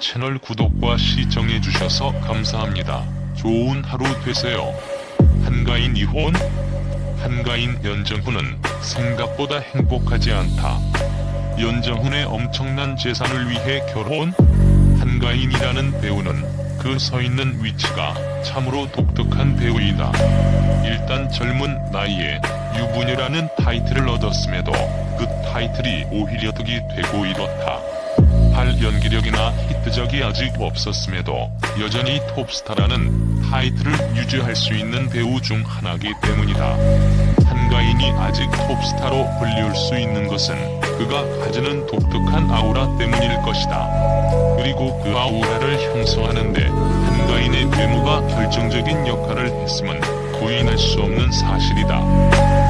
채널 구독과 시청해 주셔서 감사합니다. 좋은 하루 되세요. 한가인 이혼? 한가인 연정훈은 생각보다 행복하지 않다. 연정훈의 엄청난 재산을 위해 결혼? 한가인이라는 배우는 그 서 있는 위치가 참으로 독특한 배우이다. 일단 젊은 나이에 유부녀라는 타이틀을 얻었음에도 그 타이틀이 오히려 득이 되고 이렇다. 할 연기력이나 히트작이 아직 없었음에도 여전히 톱스타라는 타이틀을 유지할 수 있는 배우 중 하나이기 때문이다. 한가인이 아직 톱스타로 불리울 수 있는 것은 그가 가지는 독특한 아우라 때문일 것이다. 그리고 그 아우라를 형성하는데 한가인의 외모가 결정적인 역할을 했음은 부인할 수 없는 사실이다.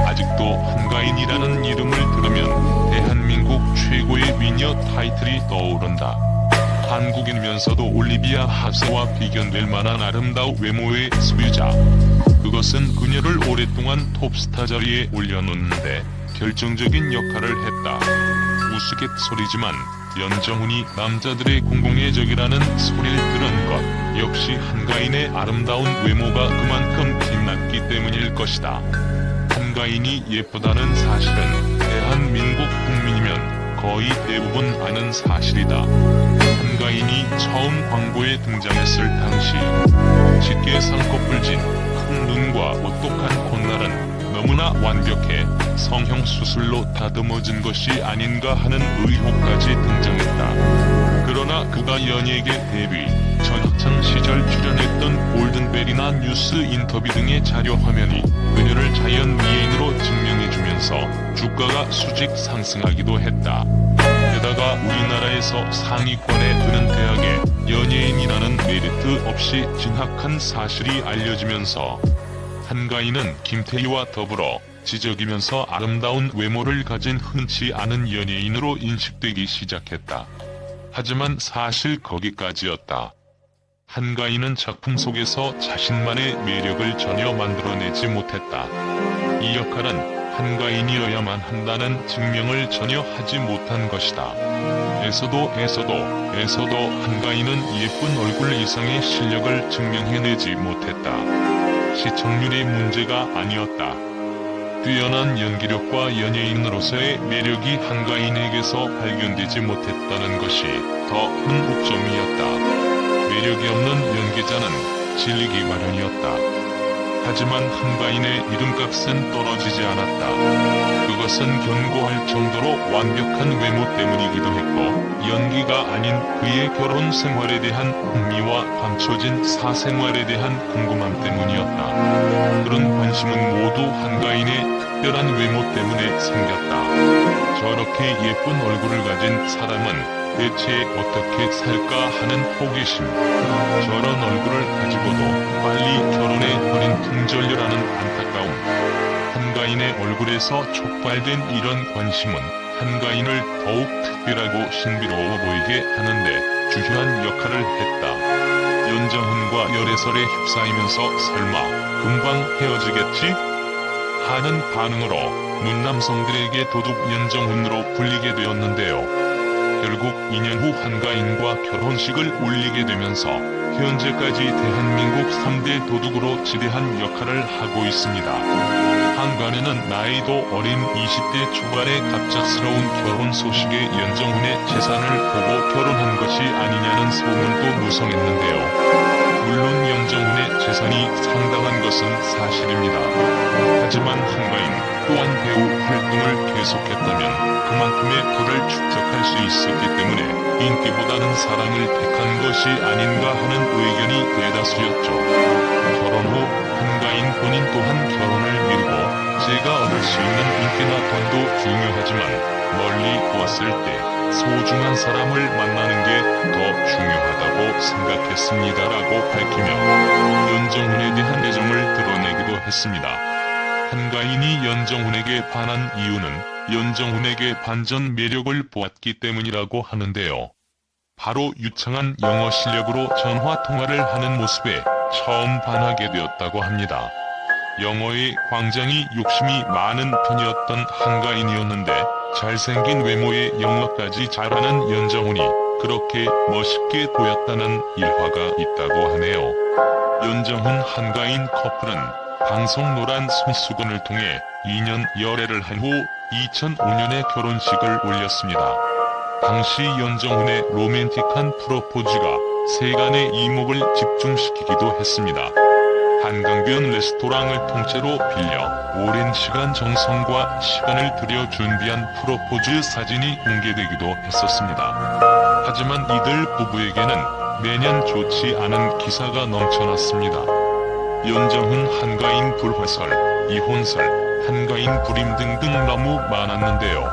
아직도 한가인이라는 이름을 들으면 대한민국 최고의 미녀 타이틀이 떠오른다. 한국인이면서도 올리비아 하세와 비견될 만한 아름다운 외모의 소유자. 그것은 그녀를 오랫동안 톱스타 자리에 올려놓는데 결정적인 역할을 했다. 우스갯소리지만 연정훈이 남자들의 공공의 적이라는 소리를 들은 것 역시 한가인의 아름다운 외모가 그만큼 빛났기 때문일 것이다. 한가인이 예쁘다는 사실은 대한민국 국민이면 거의 대부분 아는 사실이다. 한가인이 처음 광고에 등장했을 당시 쉽게 쌍꺼풀진 큰 눈과 오똑한 콧날은 너무나 완벽해 성형 수술로 다듬어진 것이 아닌가 하는 의혹까지 등장했다. 그러나 그가 연예계 데뷔 전 학창 시절 출연했던 골든벨이나 뉴스 인터뷰 등의 자료 화면이 그녀를 자연 미인으로 증명해주면서 주가가 수직 상승하기도 했다. 게다가 우리나라에서 상위권에 드는 대학에 연예인이라는 메리트 없이 진학한 사실이 알려지면서 한가인은 김태희와 더불어 지적이면서 아름다운 외모를 가진 흔치 않은 연예인으로 인식되기 시작했다. 하지만 사실 거기까지였다. 한가인은 작품 속에서 자신만의 매력을 전혀 만들어내지 못했다. 이 역할은 한가인이어야만 한다는 증명을 전혀 하지 못한 것이다. 에서도 에서도 에서도 한가인은 예쁜 얼굴 이상의 실력을 증명해내지 못했다. 시청률의 문제가 아니었다. 뛰어난 연기력과 연예인으로서의 매력이 한가인에게서 발견되지 못했다는 것이 더 큰 옥점이었다. 매력이 없는 연기자는 질리기 마련이었다. 하지만 한가인의 이름값은 떨어지지 않았다. 그것은 견고할 정도로 완벽한 외모 때문이기도 했고 연기가 아닌 그의 결혼 생활에 대한 흥미와 감춰진 사생활에 대한 궁금함 때문이었다. 그런 관심은 모두 한가인의 특별한 외모 때문에 생겼다. 저렇게 예쁜 얼굴을 가진 사람은 대체 어떻게 살까 하는 호기심. 저런 얼굴을 가지고도 빨리 결혼해 버린 풍절녀라는 안타까움. 한가인의 얼굴에서 촉발된 이런 관심은 한가인을 더욱 특별하고 신비로워 보이게 하는데 주요한 역할을 했다. 연정훈과 열애설에 휩싸이면서 설마 금방 헤어지겠지? 하는 반응으로 문남성들에게 도둑 연정훈으로 불리게 되었는데요. 결국 2년 후 한가인과 결혼식을 올리게 되면서 현재까지 대한민국 3대 도둑으로 지대한 역할을 하고 있습니다. 한간에는 나이도 어린 20대 초반의 갑작스러운 결혼 소식에 연정훈의 재산을 보고 결혼한 것이 아니냐는 소문도 무성했는데요. 물론 연정훈의 재산이 상당한 것은 사실입니다. 하지만 한가인 또한 배우 활동을 계속했다면 그만큼의 부를 축적할 수 있었기 때문에 인기보다는 사랑을 택한 것이 아닌가 하는 의견이 대다수였죠. 결혼 후 한가인 본인 또한 결혼을 미루고 제가 얻을 수 있는 인기나 돈도 중요하지만 멀리 두었을 때 소중한 사람을 만나는 게 더 중요하다고 생각했습니다라고 밝히며 연정훈에 대한 애정을 드러내기도 했습니다. 한가인이 연정훈에게 반한 이유는 연정훈에게 반전 매력을 보았기 때문이라고 하는데요. 바로 유창한 영어 실력으로 전화 통화를 하는 모습에 처음 반하게 되었다고 합니다. 영어에 굉장히 욕심이 많은 편이었던 한가인이었는데 잘생긴 외모에 영어까지 잘하는 연정훈이 그렇게 멋있게 보였다는 일화가 있다고 하네요. 연정훈 한가인 커플은 방송 노란 손수건을 통해 2년 열애를 한 후 2005년에 결혼식을 올렸습니다. 당시 연정훈의 로맨틱한 프로포즈가 세간의 이목을 집중시키기도 했습니다. 한강변 레스토랑을 통째로 빌려 오랜 시간 정성과 시간을 들여 준비한 프로포즈 사진이 공개되기도 했었습니다. 하지만 이들 부부에게는 매년 좋지 않은 기사가 넘쳐났습니다. 연정훈 한가인 불화설, 이혼설, 한가인 불임 등등 너무 많았는데요.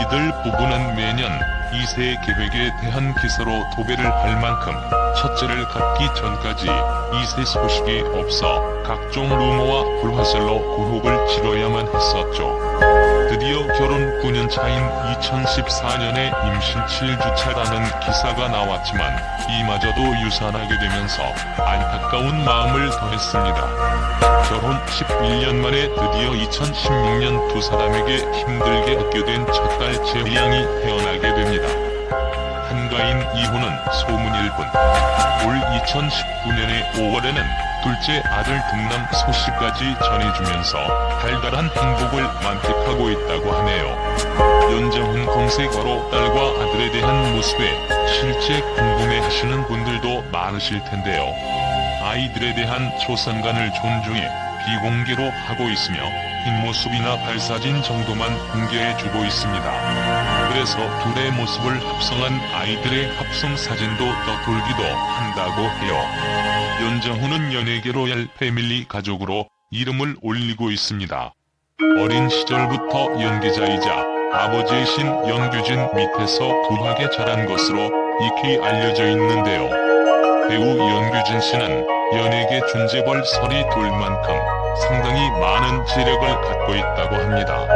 이들 부부는 매년 2세 계획에 대한 기사로 도배를 할 만큼 첫째를 갖기 전까지 2세 소식이 없어 각종 루머와 불화설로 구혹을 치러야만 했었죠. 드디어 결혼 9년 차인 2014년에 임신 7주차라는 기사가 나왔지만 이마저도 유산하게 되면서 안타까운 마음을 더했습니다. 결혼 11년 만에 드디어 2016년 두 사람에게 힘들게 얻게 된 첫딸 재리양이 태어나게 됩니다. 한가인 이혼은 소문일 뿐. 올 2019년의 5월에는 둘째 아들 등남 소식까지 전해주면서 달달한 행복을 만끽하고 있다고 하네요. 연정훈 검색어로 딸과 아들에 대한 모습에 실제 궁금해하시는 분들도 많으실 텐데요. 아이들에 대한 초상관을 존중해 비공개로 하고 있으며 뒷모습이나 발사진 정도만 공개해주고 있습니다. 그래서 둘의 모습을 합성한 아이들의 합성 사진도 떠돌기도 한다고 해요. 연정훈은 연예계 로얄 패밀리 가족으로 이름을 올리고 있습니다. 어린 시절부터 연기자이자 아버지이신 연규진 밑에서 두하게 자란 것으로 익히 알려져 있는데요. 배우 연규진 씨는 연예계 존재벌 설이 돌 만큼 상당히 많은 재력을 갖고 있다고 합니다.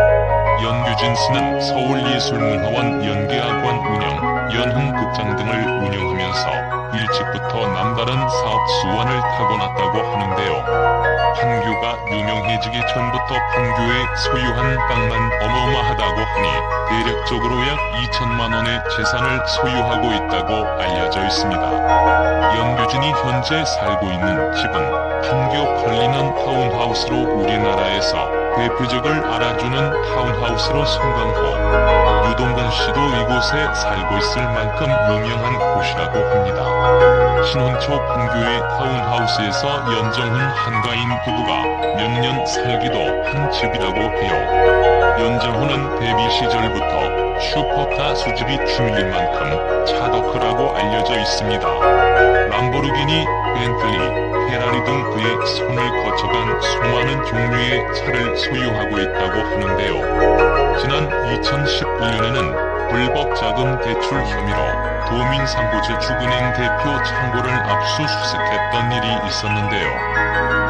연규진 씨는 서울예술문화원 연기학원 운영, 연흥극장 등을 운영하면서 일찍부터 남다른 사업 수완을 타고났다고 하는데요. 판교가 유명해지기 전부터 판교에 소유한 땅만 어마어마하다고 하니 대략적으로 약 2천만 원의 재산을 소유하고 있다고 알려져 있습니다. 연규진이 현재 살고 있는 집은 판교 컬리넌 타운하우스로 우리나라에서 대표적을 알아주는 타운하우스로 성광호 유동근 씨도 이곳에 살고 있을 만큼 유명한 곳이라고 합니다. 신혼초 판교의 타운하우스에서 연정훈 한가인 부부가 몇 년 살기도 한 집이라고 해요. 연정훈은 데뷔 시절부터 슈퍼카 수집이 취미인 만큼 차덕후라고 알려져 있습니다. 람보르기니, 벤틀리, 페라리 등 그의 손을 거쳐간 수많은 종류의 차를 소유하고 있다고 하는데요. 지난 2011년에는 불법 자금 대출 혐의로 도민상고저축은행 대표 창고를 압수수색했던 일이 있었는데요.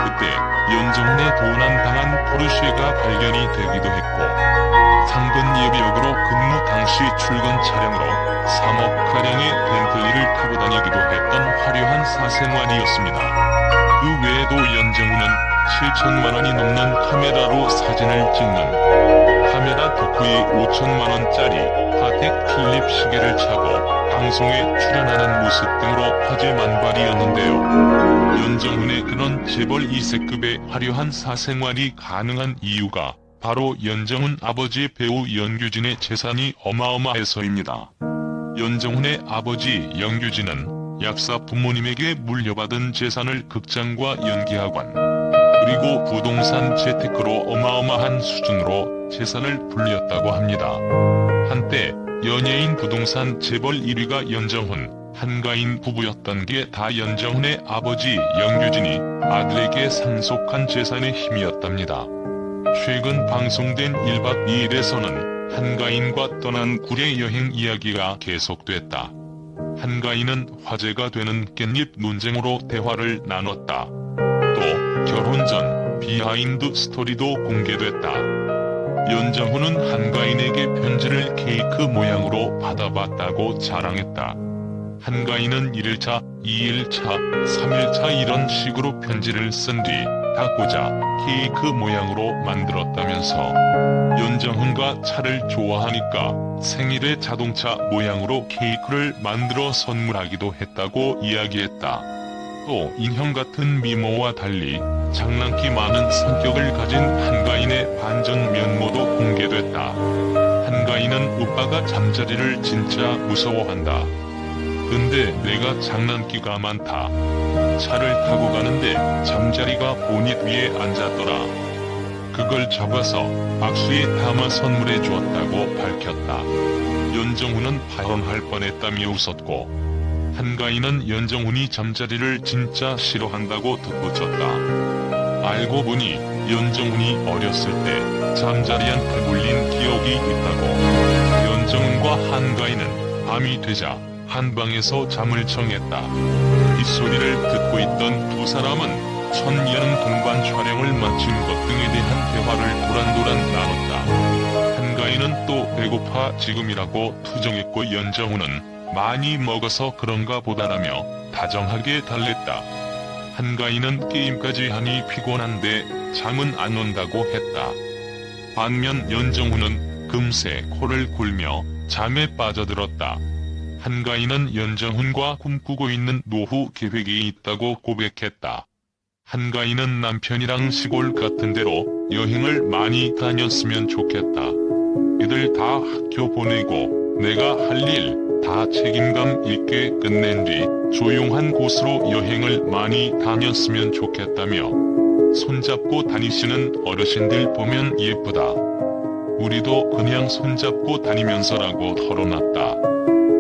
그때 연정훈의 도난당한 포르쉐가 발견이 되기도 했고 상근 예비역으로 근무 당시 출근 차량으로 3억가량의 벤틀리를 타고 다니기도 했던 화려한 사생활이었습니다. 그 외에도 연정훈은 7천만 원이 넘는 카메라로 사진을 찍는 카메라 덕후의 5천만 원짜리 파텍 필립 시계를 차고 방송에 출연하는 모습 등으로 화제 만발이었는데요. 연정훈의 그런 재벌 2세급의 화려한 사생활이 가능한 이유가 바로 연정훈 아버지 배우 연규진의 재산이 어마어마해서입니다. 연정훈의 아버지 연규진은 약사 부모님에게 물려받은 재산을 극장과 연기학원, 그리고 부동산 재테크로 어마어마한 수준으로 재산을 불렸다고 합니다. 한때 연예인 부동산 재벌 1위가 연정훈, 한가인 부부였던 게 다 연정훈의 아버지 연규진이 아들에게 상속한 재산의 힘이었답니다. 최근 방송된 1박 2일에서는 한가인과 떠난 구례 여행 이야기가 계속됐다. 한가인은 화제가 되는 깻잎 논쟁으로 대화를 나눴다. 또 결혼 전 비하인드 스토리도 공개됐다. 연정훈은 한가인에게 편지를 케이크 모양으로 받아봤다고 자랑했다. 한가인은 1일차, 2일차, 3일차 이런 식으로 편지를 쓴 뒤 닦고자 케이크 모양으로 만들었다면서 연정훈과 차를 좋아하니까 생일에 자동차 모양으로 케이크를 만들어 선물하기도 했다고 이야기했다. 또 인형 같은 미모와 달리 장난기 많은 성격을 가진 한가인의 반전 면모도 공개됐다. 한가인은 오빠가 잠자리를 진짜 무서워한다. 근데 내가 장난기가 많다. 차를 타고 가는데 잠자리가 보닛 위에 앉았더라. 그걸 잡아서 박스에 담아 선물해 주었다고 밝혔다. 연정훈은 발언할 뻔했다며 웃었고 한가인은 연정훈이 잠자리를 진짜 싫어한다고 덧붙였다. 알고 보니 연정훈이 어렸을 때 잠자리한테 물린 기억이 있다고. 연정훈과 한가인은 밤이 되자 한방에서 잠을 청했다. 이 소리를 듣고 있던 두 사람은 천예능 동반 촬영을 마친 것 등에 대한 대화를 도란도란 나눴다. 한가인은 또 배고파 지금이라고 투정했고 연정훈은 많이 먹어서 그런가 보다라며 다정하게 달랬다. 한가인은 게임까지 하니 피곤한데 잠은 안 온다고 했다. 반면 연정훈은 금세 코를 골며 잠에 빠져들었다. 한가인은 연정훈과 꿈꾸고 있는 노후 계획이 있다고 고백했다. 한가인은 남편이랑 시골 같은 데로 여행을 많이 다녔으면 좋겠다. 애들 다 학교 보내고 내가 할 일 다 책임감 있게 끝낸 뒤 조용한 곳으로 여행을 많이 다녔으면 좋겠다며 손잡고 다니시는 어르신들 보면 예쁘다. 우리도 그냥 손잡고 다니면서라고 털어놨다.